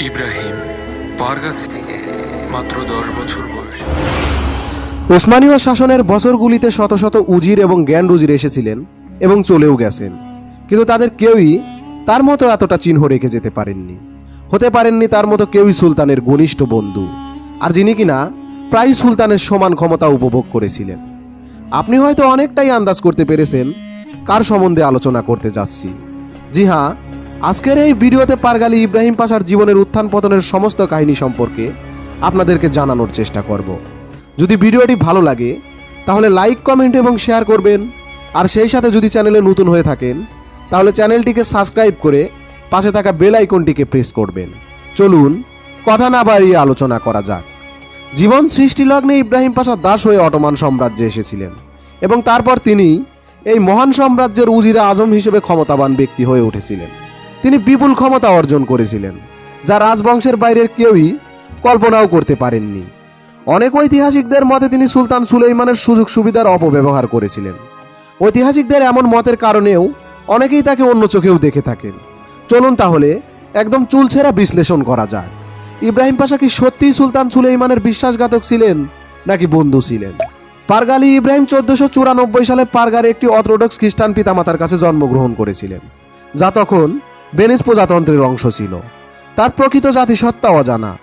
ইব্রাহিম থেকে মাত্র দশ বছর বয়স। ওসমানীয় শাসনের বছরগুলিতে শত শত উজির এবং জ্ঞান রুজির এসেছিলেন এবং চলেও গেছেন। কিন্তু তাদের কেউই তার মতো এতটা চিহ্ন রেখে যেতে পারেননি। হতে পারেননি তার মতো কেউই সুলতানের ঘনিষ্ঠ বন্ধু। আর যিনি কিনা প্রায় সুলতানের সমান ক্ষমতা উপভোগ করেছিলেন। আপনি হয়তো অনেকটাই আন্দাজ করতে পেরেছেন কার সম্বন্ধে আলোচনা করতে যাচ্ছি। জি হ্যাঁ আজকের এই ভিডিওতে পারগালি ইব্রাহিম পাশার জীবনের উত্থান পতনের সমস্ত কাহিনী সম্পর্কে আপনাদেরকে জানানোর চেষ্টা করব। যদি ভিডিওটি ভালো লাগে, তাহলে লাইক, কমেন্ট এবং শেয়ার করবেন। আর সেই সাথে যদি চ্যানেলে নতুন হয়ে থাকেন, তাহলে চ্যানেলটিকে সাবস্ক্রাইব করে পাশে থাকা বেল আইকনটিকে প্রেস করবেন। চলুন, কথা না বাড়িয়ে আলোচনা করা যাক। জীবন সৃষ্টি লগ্নে ইব্রাহিম পাশা দাস হয়ে অটোমান সাম্রাজ্যে এসেছিলেন এবং তারপর তিনি এই মহান সাম্রাজ্যের উজিরা আজম হিসেবে ক্ষমতাবান ব্যক্তি হয়ে উঠেছিলেন। তিনি বিপুল ক্ষমতা অর্জন করেছিলেন, যা রাজবংশের বাইরের কেউই কল্পনাও করতে পারেননি। অনেক ঐতিহাসিকদের মতে তিনি সুলতান সুলেইমানের সুযোগ সুবিধার অপব্যবহার করেছিলেন। ঐতিহাসিকদের এমন মতের কারণেও অনেকেই তাকে অন্য চোখেও দেখে থাকেন। চলুন তাহলে একদম চুলছেরা বিশ্লেষণ করা যাক। ইব্রাহিম পাশা কি সত্যিই সুলতান সুলেইমানের বিশ্বাসঘাতক ছিলেন, নাকি বন্ধু ছিলেন? পারগালি ইব্রাহিম চোদ্দশো চুরানব্বই সালে পারগারে একটি অর্থোডক্স খ্রিস্টান পিতামাতার কাছে জন্মগ্রহণ করেছিলেন, যা তখন বেনিস প্রজাতন্ত্রের অংশ ছিল। তার প্রকৃত জাতিসত্তা অজানা।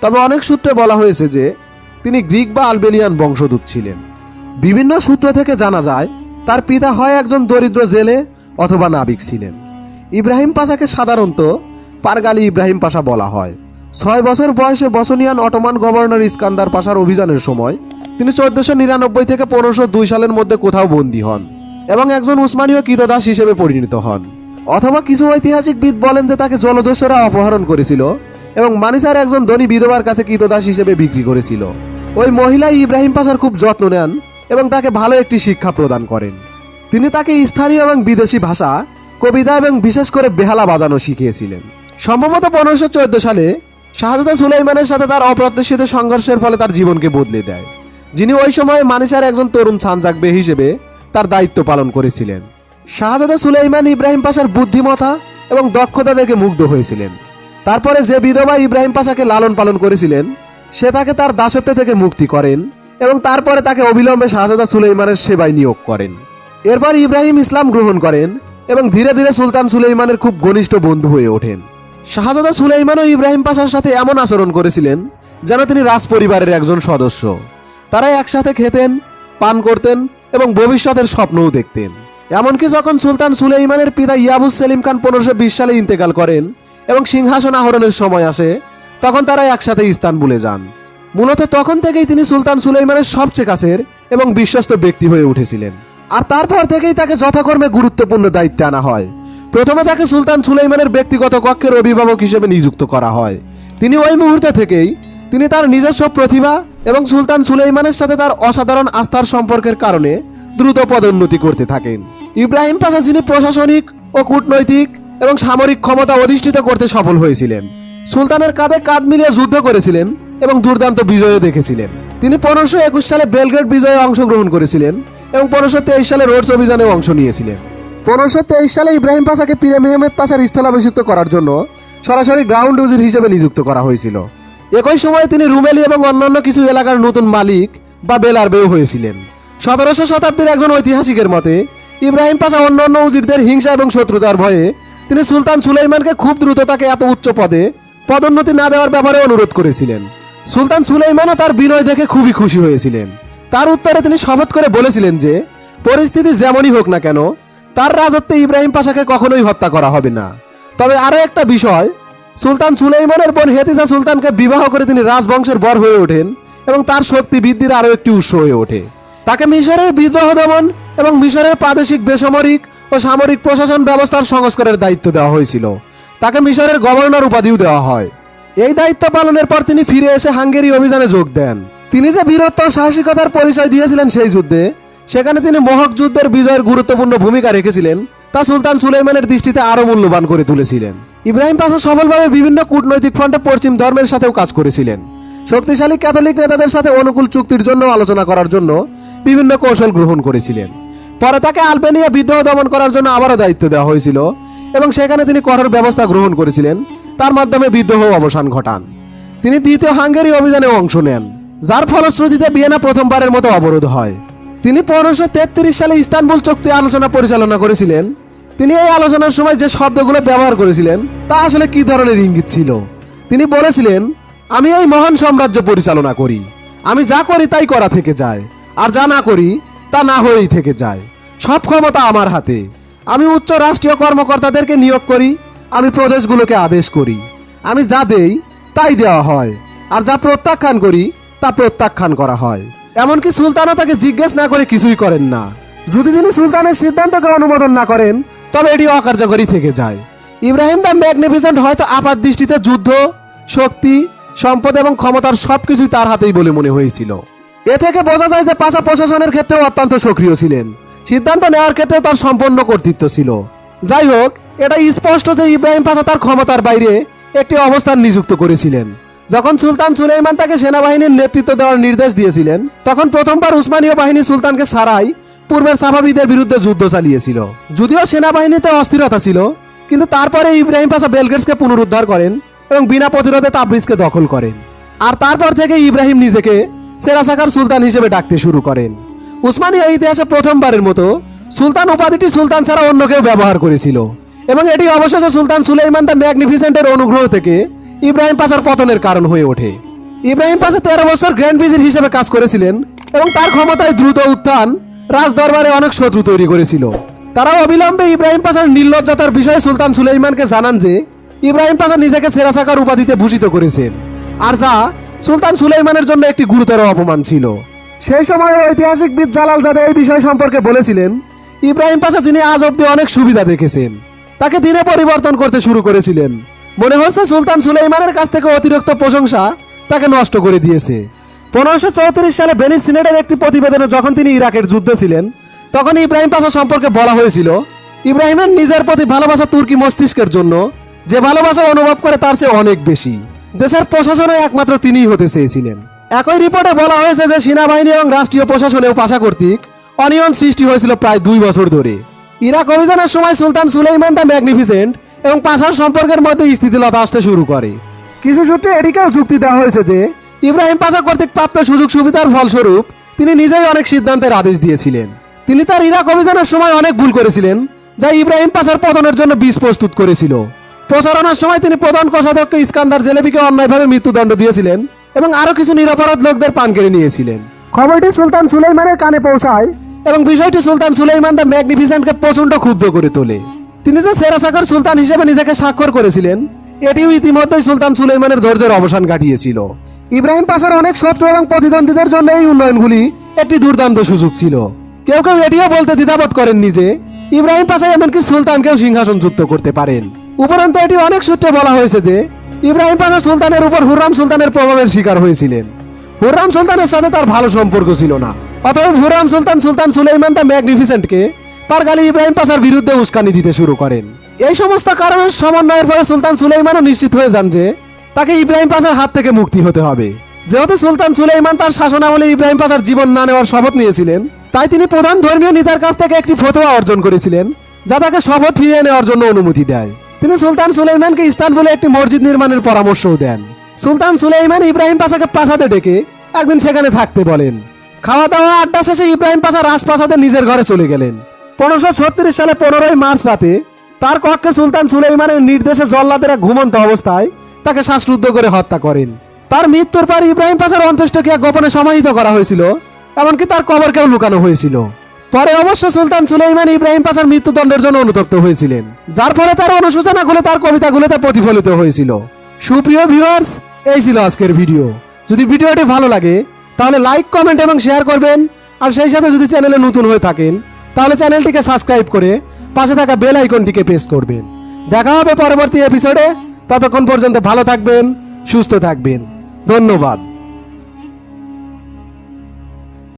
তবে অনেক সূত্রে বলা হয়েছে যে, তিনি গ্রিক বা আলবেনিয়ান বংশদূত ছিলেন। বিভিন্ন সূত্র থেকে জানা যায়, তার পিতা হয় একজন দরিদ্র জেলে অথবা নাবিক ছিলেন। ইব্রাহিম পাশাকে সাধারণত পারগালি ইব্রাহিম পাশা বলা হয়। ছয় বছর বয়সে বসনিয়ান অটোমান গভর্নর ইস্কান্দার পাশার অভিযানের সময় তিনি চোদ্দশো নিরানব্বই থেকে পনেরোশো দুই সালের মধ্যে কোথাও বন্দী হন এবং একজন উসমানীয় কীতদাস হিসেবে পরিণত হন। অথবা কিছু ঐতিহাসিকবিদ বলেন যে তাকে জলদস্যুরা অপহরণ করেছিল এবং মানিসার একজন ধনী বিধবার কাছে কীতদাস হিসেবে বিক্রি করেছিল। ওই মহিলা ইব্রাহিম পাশার খুব যত্ন নেন এবং তাকে ভালো একটি শিক্ষা প্রদান করেন। তিনি তাকে স্থানীয় এবং বিদেশি ভাষা, কবিতা এবং বিশেষ করে বেহালা বাজানো শিখিয়েছিলেন। সম্ভবত পনেরোশো চোদ্দ সালে শাহজাদা সুলাইমানের সাথে তার অপ্রত্যাশিত সংঘর্ষের ফলে তার জীবনকে বদলে দেয়, যিনি ওই সময় মানিসার একজন তরুণ ছানজাকবে হিসেবে তার দায়িত্ব পালন করেছিলেন। শাহজাদা সুলাইমান ইব্রাহিম পাশার বুদ্ধিমতা এবং দক্ষতা দেখে মুগ্ধ হয়েছিলেন। তারপরে যে বিধবা ইব্রাহিম পাশাকে লালন পালন করেছিলেন, সে তাকে তার দাসত্ব থেকে মুক্তি করেন এবং তারপরে তাকে অবিলম্বে শাহজাদা সুলাইমানের সেবায় নিয়োগ করেন। এরপর ইব্রাহিম ইসলাম গ্রহণ করেন এবং ধীরে ধীরে সুলতান সুলাইমানের খুব ঘনিষ্ঠ বন্ধু হয়ে ওঠেন। শাহজাদা সুলাইমানও ইব্রাহিম পাশার সাথে এমন আচরণ করেছিলেন যেন তিনি রাজ পরিবারের একজন সদস্য। তারা একসাথে খেতেন, পান করতেন এবং ভবিষ্যতের স্বপ্নও দেখতেন। এমনকি যখন সুলতান সুলেইমানের পিতা ইয়াবুস সেলিম খান পনেরোশো বিশ সালে ইন্তেকাল করেন এবং সিংহাসন আহরণের সময় আসে, তখন তারা একসাথে ইস্তানবুলে যান। মূলত তখন থেকেই তিনি সুলতান সুলেইমানের সবচেয়ে কাছের এবং বিশ্বস্ত ব্যক্তি হয়ে উঠেছিলেন। আর তারপর থেকেই তাকে যথাকর্মে গুরুত্বপূর্ণ দায়িত্বে আনা হয়। প্রথমে তাকে সুলতান সুলাইমানের ব্যক্তিগত কক্ষের অভিভাবক হিসেবে নিযুক্ত করা হয়। তিনি ওই মুহূর্তে থেকেই তিনি তার নিজস্ব প্রতিভা এবং সুলতান সুলাইমানের সাথে তার অসাধারণ আস্থার সম্পর্কের কারণে দ্রুত পদোন্নতি করতে থাকেন। ইব্রাহিম পাশা যিনি প্রশাসনিক ও কূটনৈতিক এবং সামরিক ক্ষমতা অধিষ্ঠিত করতে সফল হয়েছিলেন। সুলতানের কাঁধে কাঁধ মিলিয়ে যুদ্ধ করেছিলেন এবং দুর্দান্ত বিজয়ও দেখেছিলেন। তিনি পনেরোশো একুশ সালে বেলগ্রেড বিজয়ে অংশগ্রহণ করেছিলেন এবং পনেরোশো তেইশ সালে রোডস অভিযানে অংশ নিয়েছিলেন। পনেরোশো তেইশ সালে ইব্রাহিম পাশাকে পীরে মেহমেদ পাশার স্থলাভিষিক্ত করার জন্য সরাসরি গ্রাউন্ড উজির হিসেবে নিযুক্ত করা হয়েছিল। একই সময়ে তিনি রুমেলি এবং অন্যান্য কিছু এলাকার নতুন মালিক বা বেলার বেলারবেও হয়েছিলেন। সতেরোশো শতাব্দীর একজন ঐতিহাসিকের মতে ইব্রাহিম পাশা অন্যান্য উজিরদের হিংসা এবং শত্রুতার ভয়ে তিনি সুলতান সুলাইমানকে খুব দ্রুত তাকে এত উচ্চ পদে পদোন্নতি না দেওয়ার ব্যাপারে অনুরোধ করেছিলেন। সুলতান সুলাইমানও তার বিনয় দেখে খুবই খুশি হয়েছিলেন। তার উত্তরে তিনি শপথ করে বলেছিলেন যে, পরিস্থিতি যেমনই হোক না কেন, তার রাজত্বে ইব্রাহিম পাশাকে কখনোই হত্যা করা হবে না। তবে আরও একটা বিষয়, সুলতান সুলাইমানের বোন হেতিজা সুলতানকে বিবাহ করে তিনি রাজবংশের বর হয়ে ওঠেন এবং তার শক্তি বৃদ্ধির আরও একটি উৎস হয়ে ওঠে। তাকে মিশরের বিদ্রোহ দমন এবং মিশরের প্রাদেশিক বেসামরিক ও সামরিক প্রশাসন ব্যবস্থার সংস্কারের দায়িত্ব দেওয়া হয়েছিল। তাকে মিশরের গভর্নর উপাধিও দেওয়া হয়। এই দায়িত্ব পালনের পর তিনি ফিরে এসে হাঙ্গেরি অভিযানে যোগ দেন। তিনি যে বীরত্ব সাহসিকতার পরিচয় দিয়েছিলেন সেই যুদ্ধে, সেখানে তিনি মহক যুদ্ধের বিজয়ের গুরুত্বপূর্ণ ভূমিকা রেখেছিলেন, তা সুলতান সুলাইমানের দৃষ্টিতে আরও মূল্যবান করে তুলেছিলেন। ইব্রাহিম পাশা সফলভাবে বিভিন্ন কূটনৈতিক ফ্রন্টে পশ্চিম ধর্মের সাথেও কাজ করেছিলেন। শক্তিশালী ক্যাথলিক নেতাদের সাথে অনুকূল চুক্তির জন্য আলোচনা করার জন্য বিভিন্ন কৌশল গ্রহণ করেছিলেন। পরে তাকে আলবেনিয়া বিদ্রোহ দমন করার জন্য আবারও দায়িত্ব দেওয়া হয়েছিল এবং সেখানে তিনি কঠোর ব্যবস্থা গ্রহণ করেছিলেন। তার মাধ্যমে বিদ্রোহ অবসান ঘটান। তিনি দ্বিতীয় হাঙ্গেরি অভিযানে অংশ নেন, যার ফলশ্রুতিতে ভিয়েনা প্রথমবারের মতো অবরোধ হয়। তিনি পনেরোশো তেত্রিশ সালে ইস্তানবুল চুক্তি আলোচনা পরিচালনা করেছিলেন। তিনি এই আলোচনার সময় যে শব্দগুলো ব্যবহার করেছিলেন, তা আসলে কি ধরনের ইঙ্গিত ছিল? তিনি বলেছিলেন, আমি এই মহান সাম্রাজ্য পরিচালনা করি। আমি যা করি তাই করা থেকে যায়। আর যা না করি, তা না হয়েই থেকে যায়। সব ক্ষমতা আমার হাতে। আমি উচ্চ রাষ্ট্রীয় কর্মকর্তাদেরকে নিয়োগ করি, আমি প্রদেশগুলোকে আদেশ করি। আমি যা দেই, তাই দেওয়া হয়। আর যা প্রত্যাখ্যান করি, তা প্রত্যাখ্যান করা হয়। এমনকি সুলতানও তাকে জিজ্ঞেস না করে কিছুই করেন না। যদি তিনি সুলতানের সিদ্ধান্তকে অনুমোদন না করেন, তবে এটি অকার্যকরী থেকে যায়। ইব্রাহিম দ্য ম্যাগনিফিসেন্ট হয়তো আপাত দৃষ্টিতে যুদ্ধ, শক্তি, সম্পদ এবং ক্ষমতার সবকিছুই তার হাতেই বলে মনে হয়েছিল। এ থেকে বোঝা যায় যে পাশা প্রশাসনের ক্ষেত্রেও অত্যন্ত সক্রিয় ছিলেন। সিদ্ধান্ত নেওয়ার ক্ষেত্রে তার সম্পূর্ণ কর্তৃত্ব ছিল। যাই হোক, এটা স্পষ্ট যে ইব্রাহিম পাশা তার ক্ষমতার বাইরে একটি অবস্থান নিযুক্ত করেছিলেন। যখন সুলতান সুলেইমান তাকে সেনাবাহিনীর নেতৃত্ব দেওয়ার নির্দেশ দিয়েছিলেন, তখন প্রথমবার উসমানীয় বাহিনী সুলতানকে সারাই পূর্বের সাফাবিদের বিরুদ্ধে যুদ্ধ চালিয়েছিল। যদিও সেনাবাহিনীতে অস্থিরতা ছিল, কিন্তু তারপরে ইব্রাহিম পাশা বেলগেটসকে পুনরুদ্ধার করেন এবং বিনা প্রতিরোধে তাবরিজকে দখল করেন। আর তারপর থেকে ইব্রাহিম নিজেকে সেরাসাকার সুলতান হিসেবে ডাকতে শুরু করেন। উসমানীয় ইতিহাসে প্রথমবারের মতো সুলতান উপাধিটি সুলতান ছাড়া অন্য কেউ ব্যবহার করেছিল। এবং এটি অবশেষে সুলতান সুলাইমান দ্য ম্যাগনিফিসেন্টের অনুগ্রহ থেকে ইব্রাহিম পাশার পতনের কারণ হয়ে ওঠে। ইব্রাহিম পাশা তেরো বছর গ্র্যান্ড ভিজির হিসেবে কাজ করেছিলেন এবং তার ক্ষমতায় দ্রুত উত্থান রাজ দরবারে অনেক শত্রু তৈরি করেছিল। তারা অবিলম্বে ইব্রাহিম পাশার নির্লজ্জতার বিষয়ে সুলতান সুলাইমানকে জানান যে, ইব্রাহিম পাশা নিজেকে সেরাসাকার উপাধিতে ভূষিত করেছেন। আর যা সুলতান সুলাইমানের জন্য একটি গুরুতর অপমান ছিল। সেই সময়ের ঐতিহাসিকবিদ জালাল জাদে এই বিষয় সম্পর্কে বলেছিলেন ইব্রাহিম পাশা যিনি আজ অব্দি অনেক সুবিধা দেখেছেন তাকে দিনে পরিবর্তন করতে শুরু করেছিলেন। মনে হচ্ছে সুলতান সুলাইমানের কাছ থেকে অতিরিক্ত প্রশংসা তাকে নষ্ট করে দিয়েছে। পনেরোশো চৌত্রিশ সালে ভেনিস সিনেটের একটি প্রতিবেদনে যখন তিনি ইরাকের যুদ্ধে ছিলেন তখন ইব্রাহিম পাশা সম্পর্কে বলা হয়েছিল ইব্রাহিমের নিজের প্রতি ভালোবাসা তুর্কি মস্তিষ্কের জন্য যে ভালোবাসা অনুভব করে তার চেয়ে অনেক বেশি। দেশের প্রশাসনে একমাত্র তিনিই হতে চেয়েছিলেন। একই রিপোর্টে বলা হয়েছে যে সেনাবাহিনী এবং রাষ্ট্রীয় প্রশাসনেও পাশা কর্তৃক অনিয়ন সৃষ্টি হয়েছিল প্রায় দুই বছর ধরে। ইরাক অভিযানের সময় সুলতান সুলাইমান দ্য ম্যাগনিফিসেন্ট এবং পাশার সম্পর্কের মধ্যে স্থিতিলতা আসতে শুরু করে। কিছু সূত্রে এটিকেও যুক্তি দেওয়া হয়েছে যে, ইব্রাহিম পাশা কর্তৃক প্রাপ্ত সুযোগ সুবিধার ফলস্বরূপ তিনি নিজেই অনেক সিদ্ধান্তের আদেশ দিয়েছিলেন। তিনি তার ইরাক অভিযানের সময় অনেক ভুল করেছিলেন, যা ইব্রাহিম পাশার পতনের জন্য বীজ প্রস্তুত করেছিল। প্রচারণার সময় তিনি প্রধান কোষাধ্যক্ষ ইস্কান্দার জেলেবিকে অন্যায়ভাবে মৃত্যুদণ্ড দিয়েছিলেন এবং আরও কিছু নিরপরাধ লোকদের পান কেড়ে নিয়েছিলেন। খবরটি সুলতান সুলাইমানের কানে পৌঁছায়। এবং বিষয়টি সুলতান সুলাইমান দ্য ম্যাগনিফিসেন্টকে প্রচণ্ড ক্ষুব্ধ করে তোলে। তিনি যে সেরাসাকার সুলতান হিসেবে নিজেকে স্বাক্ষর করেছিলেন এটিও ইতিমধ্যেই সুলতান সুলাইমানের ধৈর্যের অবসান ঘটিয়েছিল। ইব্রাহিম পাশার অনেক শত্রু এবং প্রতিদ্বন্দ্বীদের জন্য এই উন্নয়নগুলি একটি দুর্দান্ত সুযোগ ছিল। কেউ কেউ এটিও বলতে দ্বিধাবোধ করেননি যে ইব্রাহিম পাশা এমনকি সুলতানকেও সিংহাসনচ্যুত করতে পারেন। উপরন্তু এটি অনেক সূত্রে বলা হয়েছে যে ইব্রাহিম পাশা সুলতানের উপর হুররাম সুলতানের প্রভাবের শিকার হয়েছিলেন। হুররাম সুলতানের সাথে তার ভালো সম্পর্ক ছিল না। অতএব Hurrem Sultan Sultan Suleiman the ম্যাগনিফিসেন্টকে Pargali Ibrahim পাশার বিরুদ্ধে উস্কানি দিতে শুরু করেন। এই সমস্ত কারণের সমন্বয়ের ফলে সুলতান সুলাইমানও নিশ্চিত হয়ে যান যে তাকে ইব্রাহিম পাশার হাত থেকে মুক্তি হতে হবে। যেহেতু সুলতান সুলাইমান তার শাসনামলে ইব্রাহিম পাশার জীবন না নেওয়ার শপথ নিয়েছিলেন, তাই তিনি প্রধান ধর্মীয় নেতার কাছ থেকে একটি ফতোয়া অর্জন করেছিলেন, যা তাকে শপথ ফিরিয়ে নেওয়ার জন্য অনুমতি দেয়। তিনি সুলতান সুলাইমানকে ইস্তানবুলে একটি মসজিদ নির্মাণের পরামর্শও দেন। সুলতান সুলাইমান ইব্রাহিম পাশাকে প্রাসাদে ডেকে একদিন সেখানে থাকতে বলেন। খাওয়া দাওয়া আড্ডা শেষে ইব্রাহিম পাশা রাজপ্রাসাদে নিজের ঘরে চলে গেলেন। পনেরোশো ছত্রিশ সালে পনেরোই মার্চ রাতে তার কক্ষে সুলতান সুলাইমানের নির্দেশে জল্লাদের এক ঘুমন্ত অবস্থায় তাকে শ্বাসরুদ্ধ করে হত্যা করেন। তার মৃত্যুর পর ইব্রাহিম পাশার অন্ত্যেষ্টিক্রিয়া গোপনে সমাহিত করা হয়েছিল, এমনকি তার কবরকেও লুকানো হয়েছিল। পরে অবশ্য সুলতান সুলাইমান ইব্রাহিম পাশার মৃত্যুদণ্ডের জন্য অনুতপ্ত হয়েছিলেন, যার ফলে তার অনুশোচনাগুলো তার কবিতাগুলোতে প্রতিফলিত হয়েছিল। সুপ্রিয় ভিউয়ার্স এই ছিল আজকের ভিডিও যদি ভিডিওটি ভালো লাগে, তাহলে লাইক কমেন্ট এবং শেয়ার করবেন। আর সেই সাথে যদি চ্যানেলে নতুন হয়ে থাকেন, তাহলে চ্যানেলটিকে সাবস্ক্রাইব করে পাশে থাকা বেল আইকনটিকে প্রেস করবেন। দেখা হবে পরবর্তী এপিসোডে ততক্ষণ পর্যন্ত ভালো থাকবেন, সুস্থ থাকবেন। ধন্যবাদ।